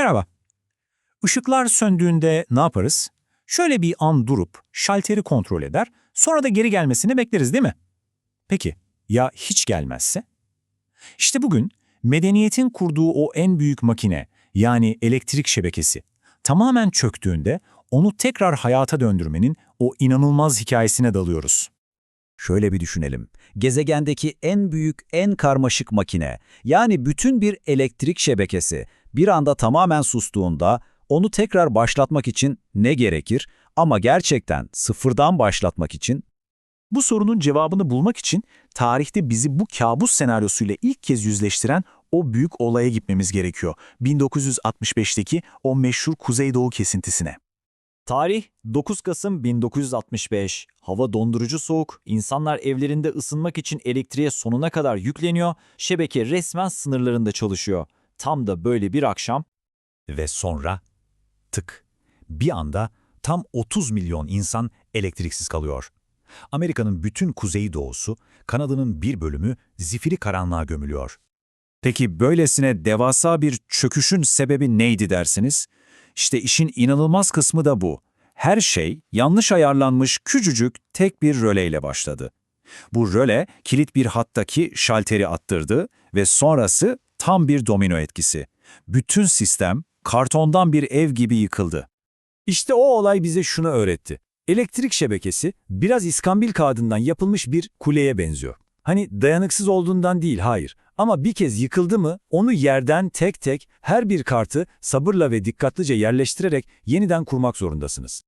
Merhaba. Işıklar söndüğünde ne yaparız? Şöyle bir an durup şalteri kontrol eder, sonra da geri gelmesini bekleriz değil mi? Peki, ya hiç gelmezse? İşte bugün medeniyetin kurduğu o en büyük makine, yani elektrik şebekesi, tamamen çöktüğünde onu tekrar hayata döndürmenin o inanılmaz hikayesine dalıyoruz. Şöyle bir düşünelim. Gezegendeki en büyük, en karmaşık makine, yani bütün bir elektrik şebekesi bir anda tamamen sustuğunda onu tekrar başlatmak için ne gerekir? Ama gerçekten sıfırdan başlatmak için Bu sorunun cevabını bulmak için tarihte bizi bu kabus senaryosuyla ilk kez yüzleştiren o büyük olaya gitmemiz gerekiyor. 1965'teki o meşhur Kuzeydoğu kesintisine. Tarih 9 Kasım 1965. Hava dondurucu soğuk, insanlar evlerinde ısınmak için elektriğe sonuna kadar yükleniyor, şebeke resmen sınırlarında çalışıyor. Tam da böyle bir akşam ve sonra tık. Bir anda tam 30 milyon insan elektriksiz kalıyor. Amerika'nın bütün kuzeydoğusu, Kanada'nın bir bölümü zifiri karanlığa gömülüyor. Peki böylesine devasa bir çöküşün sebebi neydi dersiniz? İşte işin inanılmaz kısmı da bu. Her şey yanlış ayarlanmış küçücük tek bir röleyle başladı. Bu röle kilit bir hattaki şalteri attırdı ve sonrası tam bir domino etkisi. Bütün sistem kartondan bir ev gibi yıkıldı. İşte o olay bize şunu öğretti. Elektrik şebekesi biraz iskambil kağıdından yapılmış bir kuleye benziyor. Hani dayanıksız olduğundan değil, hayır. Ama bir kez yıkıldı mı onu yerden tek tek her bir kartı sabırla ve dikkatlice yerleştirerek yeniden kurmak zorundasınız.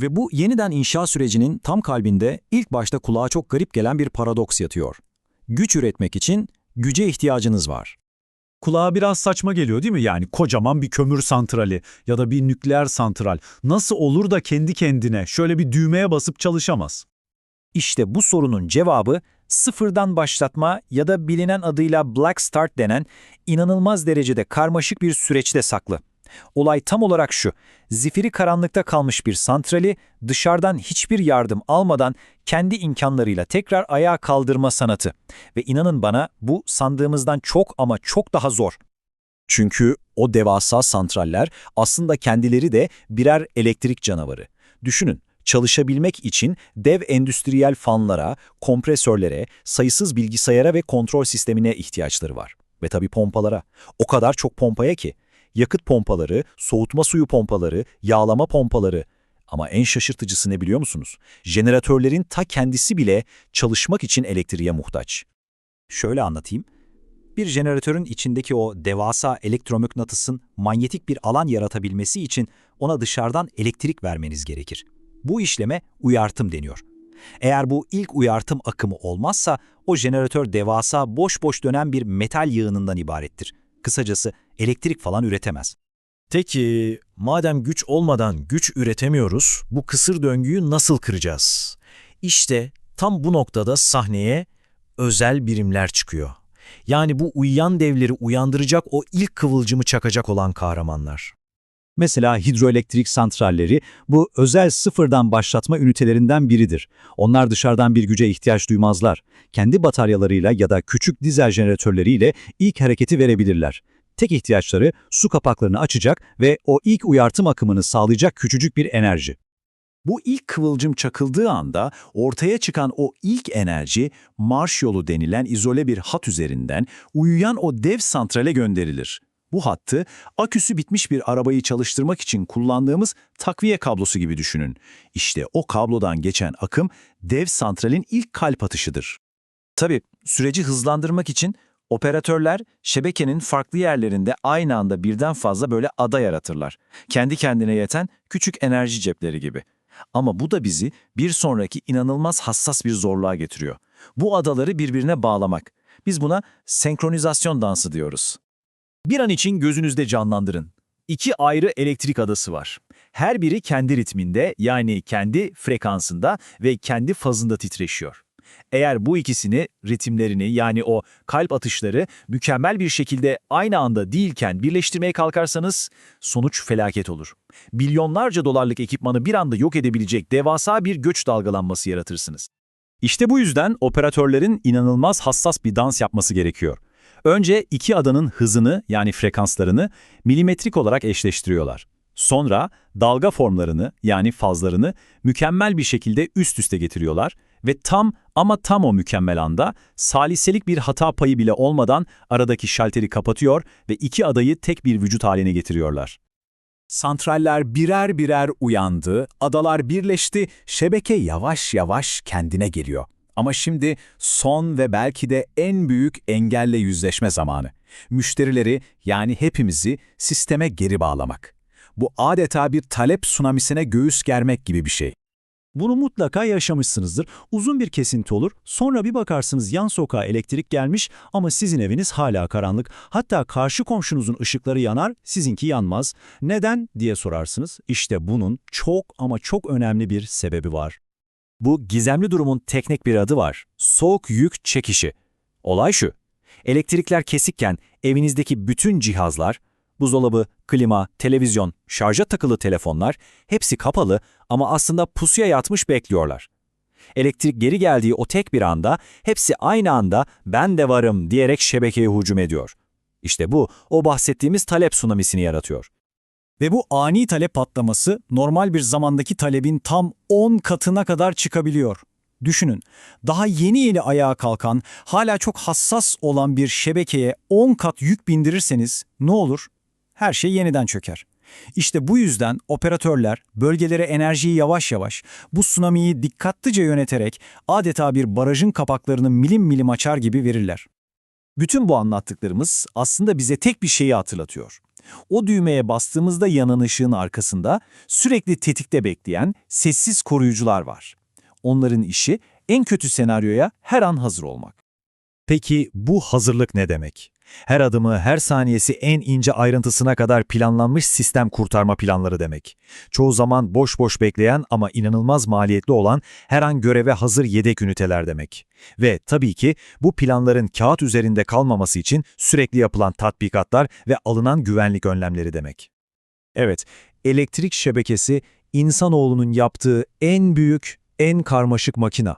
Ve bu yeniden inşa sürecinin tam kalbinde ilk başta kulağa çok garip gelen bir paradoks yatıyor. Güç üretmek için güce ihtiyacınız var. Kulağa biraz saçma geliyor değil mi? Yani kocaman bir kömür santrali ya da bir nükleer santral nasıl olur da kendi kendine şöyle bir düğmeye basıp çalışamaz? İşte bu sorunun cevabı sıfırdan başlatma ya da bilinen adıyla Black Start denen inanılmaz derecede karmaşık bir süreçte saklı. Olay tam olarak şu, zifiri karanlıkta kalmış bir santrali dışarıdan hiçbir yardım almadan kendi imkanlarıyla tekrar ayağa kaldırma sanatı. Ve inanın bana bu sandığımızdan çok ama çok daha zor. Çünkü o devasa santraller aslında kendileri de birer elektrik canavarı. Düşünün, çalışabilmek için dev endüstriyel fanlara, kompresörlere, sayısız bilgisayara ve kontrol sistemine ihtiyaçları var. Ve tabii pompalara. O kadar çok pompaya ki. Yakıt pompaları, soğutma suyu pompaları, yağlama pompaları. Ama en şaşırtıcısı ne biliyor musunuz? Jeneratörlerin ta kendisi bile çalışmak için elektriğe muhtaç. Şöyle anlatayım. Bir jeneratörün içindeki o devasa elektromıknatısın manyetik bir alan yaratabilmesi için ona dışarıdan elektrik vermeniz gerekir. Bu işleme uyartım deniyor. Eğer bu ilk uyartım akımı olmazsa o jeneratör devasa boş boş dönen bir metal yığınından ibarettir. Kısacası elektrik falan üretemez. Peki, madem güç olmadan güç üretemiyoruz, bu kısır döngüyü nasıl kıracağız? İşte tam bu noktada sahneye özel birimler çıkıyor. Yani bu uyuyan devleri uyandıracak o ilk kıvılcımı çakacak olan kahramanlar. Mesela hidroelektrik santralleri bu özel sıfırdan başlatma ünitelerinden biridir. Onlar dışarıdan bir güce ihtiyaç duymazlar. Kendi bataryalarıyla ya da küçük dizel jeneratörleriyle ilk hareketi verebilirler. Tek ihtiyaçları su kapaklarını açacak ve o ilk uyartım akımını sağlayacak küçücük bir enerji. Bu ilk kıvılcım çakıldığı anda ortaya çıkan o ilk enerji marş yolu denilen izole bir hat üzerinden uyuyan o dev santrale gönderilir. Bu hattı aküsü bitmiş bir arabayı çalıştırmak için kullandığımız takviye kablosu gibi düşünün. İşte o kablodan geçen akım dev santralin ilk kalp atışıdır. Tabii süreci hızlandırmak için operatörler şebekenin farklı yerlerinde aynı anda birden fazla böyle ada yaratırlar. Kendi kendine yeten küçük enerji cepleri gibi. Ama bu da bizi bir sonraki inanılmaz hassas bir zorluğa getiriyor. Bu adaları birbirine bağlamak. Biz buna senkronizasyon dansı diyoruz. Bir an için gözünüzde canlandırın. İki ayrı elektrik adası var. Her biri kendi ritminde yani kendi frekansında ve kendi fazında titreşiyor. Eğer bu ikisini, ritimlerini yani o kalp atışları mükemmel bir şekilde aynı anda değilken birleştirmeye kalkarsanız sonuç felaket olur. Milyonlarca dolarlık ekipmanı bir anda yok edebilecek devasa bir göç dalgalanması yaratırsınız. İşte bu yüzden operatörlerin inanılmaz hassas bir dans yapması gerekiyor. Önce iki adanın hızını yani frekanslarını milimetrik olarak eşleştiriyorlar. Sonra dalga formlarını yani fazlarını mükemmel bir şekilde üst üste getiriyorlar ve tam ama tam o mükemmel anda saliselik bir hata payı bile olmadan aradaki şalteri kapatıyor ve iki adayı tek bir vücut haline getiriyorlar. Santraller birer birer uyandı, adalar birleşti, şebeke yavaş yavaş kendine geliyor. Ama şimdi son ve belki de en büyük engelle yüzleşme zamanı. Müşterileri yani hepimizi sisteme geri bağlamak. Bu adeta bir talep tsunamisine göğüs germek gibi bir şey. Bunu mutlaka yaşamışsınızdır. Uzun bir kesinti olur, sonra bir bakarsınız yan sokağa elektrik gelmiş ama sizin eviniz hala karanlık. Hatta karşı komşunuzun ışıkları yanar, sizinki yanmaz. Neden diye sorarsınız. İşte bunun çok ama çok önemli bir sebebi var. Bu gizemli durumun teknik bir adı var. Soğuk yük çekişi. Olay şu. Elektrikler kesikken evinizdeki bütün cihazlar, buzdolabı, klima, televizyon, şarja takılı telefonlar hepsi kapalı ama aslında pusuya yatmış bekliyorlar. Elektrik geri geldiği o tek bir anda hepsi aynı anda ben de varım diyerek şebekeye hücum ediyor. İşte bu o bahsettiğimiz talep tsunamisini yaratıyor. Ve bu ani talep patlaması normal bir zamandaki talebin tam 10 katına kadar çıkabiliyor. Düşünün, daha yeni yeni ayağa kalkan, hala çok hassas olan bir şebekeye 10 kat yük bindirirseniz ne olur? Her şey yeniden çöker. İşte bu yüzden operatörler bölgelere enerjiyi yavaş yavaş, bu tsunamiyi dikkatlice yöneterek adeta bir barajın kapaklarını milim milim açar gibi verirler. Bütün bu anlattıklarımız aslında bize tek bir şeyi hatırlatıyor. O düğmeye bastığımızda yanan ışığın arkasında sürekli tetikte bekleyen sessiz koruyucular var. Onların işi en kötü senaryoya her an hazır olmak. Peki bu hazırlık ne demek? Her adımı, her saniyesi en ince ayrıntısına kadar planlanmış sistem kurtarma planları demek. Çoğu zaman boş boş bekleyen ama inanılmaz maliyetli olan her an göreve hazır yedek üniteler demek. Ve tabii ki bu planların kağıt üzerinde kalmaması için sürekli yapılan tatbikatlar ve alınan güvenlik önlemleri demek. Evet, elektrik şebekesi insanoğlunun yaptığı en büyük, en karmaşık makina.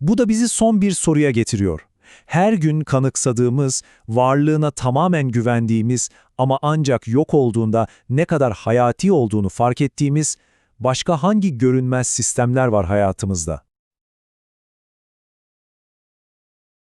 Bu da bizi son bir soruya getiriyor. Her gün kanıksadığımız, varlığına tamamen güvendiğimiz ama ancak yok olduğunda ne kadar hayati olduğunu fark ettiğimiz başka hangi görünmez sistemler var hayatımızda?